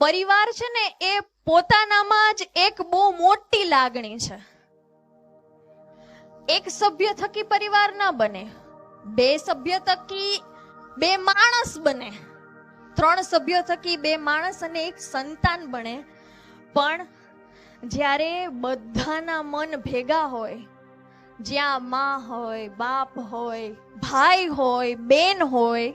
પરિવાર છે ને, એ પોતાનામાં જ એક બહુ મોટી લાગણી છે. એક સભ્ય થકી પરિવાર ના બને, બે સભ્ય થકી બે માણસ બને, ત્રણ સભ્યો થકી બે માણસ અને એક સંતાન બને. પણ જ્યારે બધાના મન ભેગા હોય, જ્યાં માં હોય, બાપ હોય, ભાઈ હોય, બેન હોય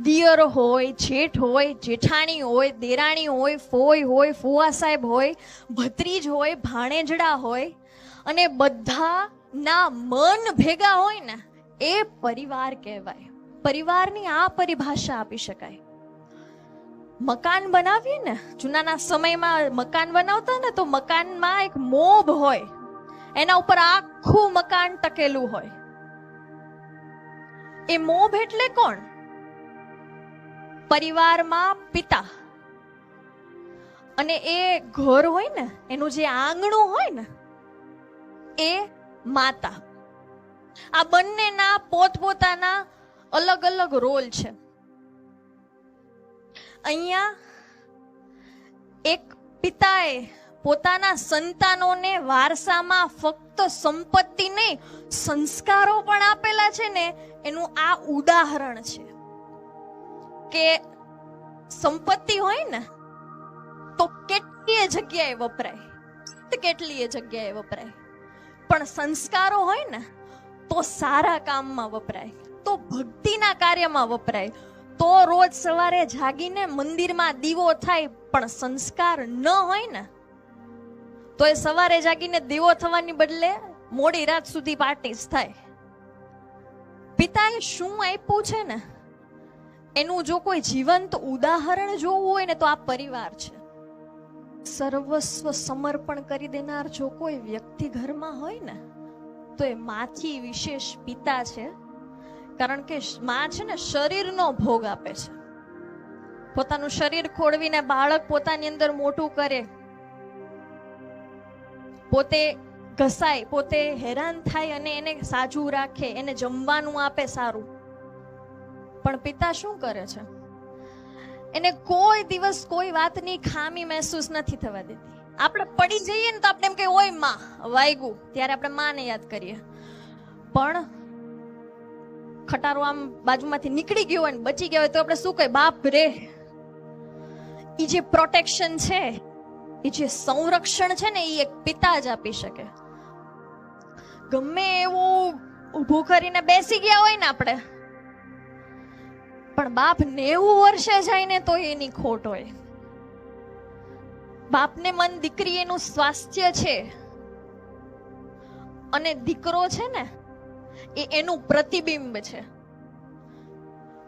દિયર હોય, જેઠ હોય, જેઠાણી હોય, દેરાણી હોય ફોય હોય, ફુવા સાહેબ હોય, ભત્રીજ હોય, ભાણેજડા હોય અને બધાના મન ભેગા હોય ને એ પરિવાર કહેવાય. પરિવારની આ પરિભાષા આપી શકાય. મકાન બનાવીએ ને, જૂનાના સમયમાં મકાન બનાવતા ને તો મકાનમાં એક મોબ હોય. એના ઉપર આખું મકાન ટકેલું હોય. એ મોબ એટલે કોણ? પરિવારમાં પિતા. અને એ ઘર હોય ને, એનું જે આંગણું હોય ને, એ માતા. આ બંનેના પોતપોતાના અલગ અલગ રોલ છે. અહીંયા એક પિતાએ પોતાના સંતાનોને વારસામાં ફક્ત સંપત્તિ નહીં સંસ્કારો પણ આપેલા છે ને, એનું આ ઉદાહરણ છે. કે સંપત્તિ હોય ને, તો કેટલીય જગ્યાએ વપરાય? કેટલીય જગ્યાએ વપરાય? પણ સંસ્કારો હોય ને, તો સારા કામમાં વપરાય, તો ભક્તિના કાર્યમાં વપરાય. તો રોજ સવારે જાગીને મંદિરમાં દીવો થાય, પણ સંસ્કાર ન હોય ને, તો એ સવારે જાગીને દીવો થવાની બદલે મોડી રાત સુધી પાર્ટી થાય. પિતાએ શું આપ્યું છે ને એનું જો કોઈ જીવંત ઉદાહરણ જોવું હોય ને તો આ પરિવાર છે. સર્વસ્વ સમર્પણ કરી દેનાર જો કોઈ વ્યક્તિ ઘરમાં હોય ને, તો એ માથી વિશેષ પિતા છે. કારણ કે માં છે ને શરીરનો ભોગ આપે છે. પોતાનું શરીર ખોળવીને બાળક પોતાની અંદર મોટું કરે. પોતે ઘસાય, પોતે હેરાન થાય અને એને સાજું રાખે, એને જમવાનું આપે સારું. પણ પિતા શું કરે છે? એને કોઈ દિવસ કોઈ વાતની ખામી મહેસૂસ નથી થવા દેતી. આપણે પડી જઈએ ને તો આપણે એમ કે, ઓયમાં, વાયગું. ત્યારે આપણે માને યાદ કરીએ. પણ ખટારો આમ બાજુમાંથી નીકળી ગયો હોય ને બચી ગયો હોય તો આપણે શું કહે બાપ રે, ઈ જે પ્રોટેક્શન છે એ જે સંરક્ષણ છે ને એ એક પિતા જ આપી શકે. ગમે એવું ઊભું કરીને બેસી ગયા હોય ને આપણે પણ બાપ નેવું વર્ષે જાય ને તો એની ખોટ હોય. બાપને મન દીકરી એનું સ્વાસ્થ્ય છે અને દીકરો છે ને, એ એનું પ્રતિબિંબ છે.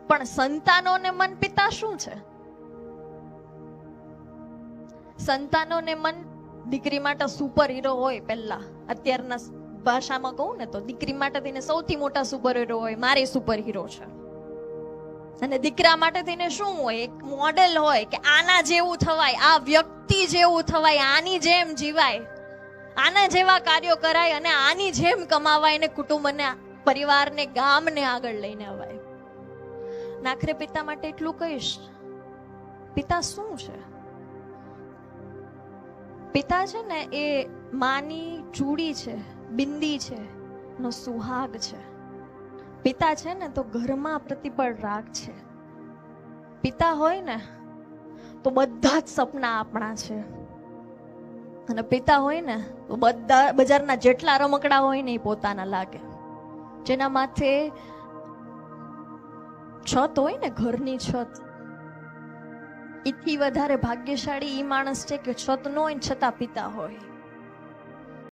પણ સંતાનોને મન પિતા શું છે? સંતાનોને મન દીકરી માટે સુપર હીરો હોય પહેલા. અત્યારના ભાષામાં કહું ને તો દીકરી માટે તેને સૌથી મોટા સુપર હીરો હોય મારે સુપર હીરો છે. અને દીકરા માટે થઈને શું હોય? એક મોડેલ હોય કે આના જેવું થવાય, આ વ્યક્તિ જેવું થવાય, આની જેમ જીવાય. આના જેવા કાર્યો કરાય અને આની જેમ કમાવાય ને કુટુંબને પરિવારને, ગામને આગળ લઈને અવાય. નાખરે પિતા માટે એટલું કહીશ, પિતા શું છે? પિતા છે ને એ માની, ચૂડી છે, બિંદી છે, નો સુહાગ છે. પિતા છે ને, તો ઘરમાં પ્રતિપળ રાગ છે. પિતા હોય ને, તો બધા જ સપના આપણા છે. અને પિતા હોય ને, તો બધા, બજારના જેટલા રમકડા હોય ને, એ પોતાના લાગે. જેના માથે છત હોય ને, ઘરની છત એથી વધારે ભાગ્યશાળી એ માણસ છે કે છત ન હોય છતાં પિતા હોય.